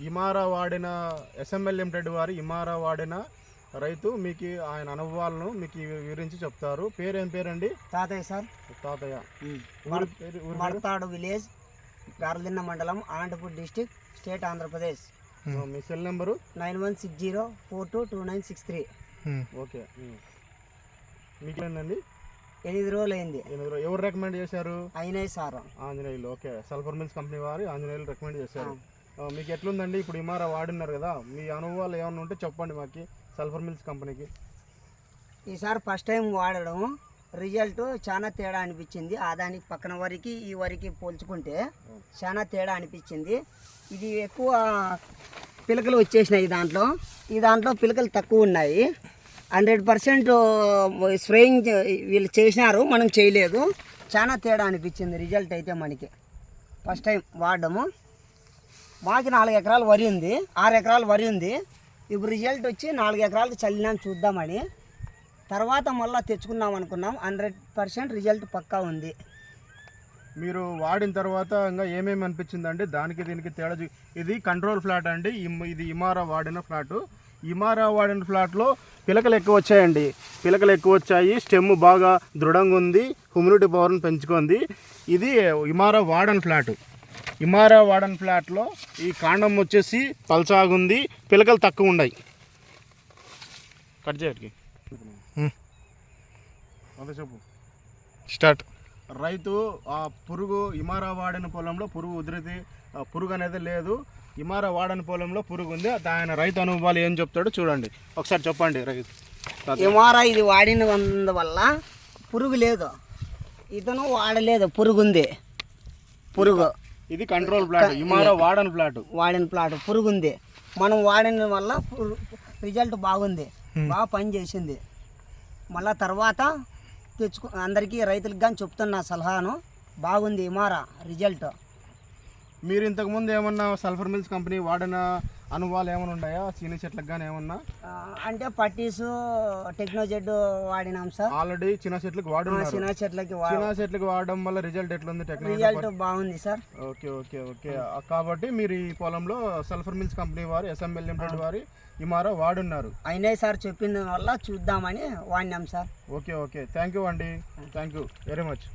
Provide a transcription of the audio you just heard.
ఇమారా వాడిన SML limited వారి ఇమారా వాడిన రైతు మీకు ఆయన అనుభవాలను మీకు వివరించి చెప్తారు. పేరేం పేరండి? తాతయ్య సార్. తాతయ్య. పేరు పేరు? Madathadu village Garladinne mandal Anantapur district state Andhra Pradesh. మీ cell number? Nine one six zero four two two nine six three. Okay. మీకు ఏందండి ఎనిమిది రోజులు అయింది ఎవరు ఎవరు రికమెండ్ చేశారు? Sir. Anjaneyulu. Okay. Sulphur mills company వారి ఆంజనేయులు రికమెండ్ చేశారు. మీకు ఎట్లుందండి? ఇప్పుడు ఇమారా వాడినారు కదా మీ అనుభవాలు ఏమైనా ఉంటే చెప్పండి మాకు సల్ఫర్ మిల్స్ కంపెనీకి. ఈసారి ఫస్ట్ టైం వాడడం రిజల్ట్ చాలా తేడా అనిపించింది. ఆ దానికి పక్కన వరకు ఈ వరకు పోల్చుకుంటే చాలా తేడా అనిపించింది. ఇది ఎక్కువ పిలకలు వచ్చేసినాయి దాంట్లో. ఈ దాంట్లో పిలకలు తక్కువ ఉన్నాయి. హండ్రెడ్ పర్సెంట్ స్ప్రేయింగ్ చే- వీళ్ళు చేసినారు మనం చేయలేదు. చాలా తేడా అనిపించింది రిజల్ట్ అయితే మనకి. ఫస్ట్ టైం వాడడము. మాకు నాలుగు ఎకరాలు వరి ఉంది ఆరు ఎకరాలు వరి ఉంది. ఇప్పుడు రిజల్ట్ వచ్చి నాలుగు ఎకరాలకు చల్లినాను చూద్దామని. తర్వాత మళ్ళీ తెచ్చుకుందాం అనుకున్నాం హండ్రెడ్ పర్సెంట్ రిజల్ట్ పక్కా ఉంది. మీరు వాడిన తర్వాత ఇంకా ఏమేమి అనిపించిందండి? దానికి దీనికి తేడా ఇది కంట్రోల్ ఫ్లాట్ అండి. ఇది ఇమారా వాడిన ఫ్లాట్ ఇమారా వాడిన ఫ్లాట్లో పిలకలు ఎక్కువ వచ్చాయండి. పిలకలు ఎక్కువ వచ్చాయి. స్టెమ్ బాగా దృఢంగా ఉంది హ్యూమిడిటీ పవర్ని పెంచుకుంది. ఇది ఇమారా వాడన్ ఫ్లాట్ ఇమారా వాడన్ ఫ్లాట్లో ఈ కాండం వచ్చేసి పల్చాగుంది పిలకలు తక్కువ ఉన్నాయి కట్ చేయటికి అదే చెప్పు. స్టార్ట్. రైతు ఆ పురుగు ఇమారా వాడిన పొలంలో పురుగు ఉధృతి ఆ పురుగు అనేది లేదు. ఇమారా వాడని పొలంలో పురుగు ఉంది. ఆయన రైతు అనుభవాలు ఏం చెప్తాడో చూడండి. ఒకసారి చెప్పండి రైతు. ఎమారా ఇది వాడిన వల్ల పురుగు లేదు. ఇతను వాడలేదు. పురుగు ఉంది పురుగు. ఇది కంట్రోల్ ప్లాట్ ఇమారా వాడని ప్లాట్ వాడిన ప్లాట్ పురుగు ఉంది మనం వాడిన వల్ల రిజల్ట్ బాగుంది. బాగా పని చేసింది. మళ్ళా తర్వాత తెచ్చుకు అందరికీ రైతులకు కానీ చెప్తున్నా సలహాను. బాగుంది ఇమారా రిజల్ట్. మీరు ఇంతకుముందు ఏమన్నా సల్ఫర్ మిల్స్ కంపెనీ వాడిన? అనుభవాలు ఏమైనా ఉన్నాయా? సీని చెట్లకు కానీ ఏమన్నా? అంటే పట్టీసు టెక్నోజెడ్ వాడినాం సార్. ఆల్రెడీ చిన్న చెట్లకు వాడున్నారు. చిన్న చెట్లకి చిన్న చెట్లకు వాడడం వల్ల రిజల్ట్ ఎట్లుంది టెక్నాలజీ రిజల్ట్ బాగుంది సార్. ఓకే ఓకే ఓకే కాబట్టి మీరు ఈ పొలంలో సల్ఫర్ మిల్స్ కంపెనీ వారు ఎస్ఎంఎల్ లిమిటెడ్ వారి ఇమారా వాడున్నారు. అయినాయి సార్ చెప్పిన వల్ల చూద్దామని వాడినాం sir. Okay okay thank you అండి. Thank you very much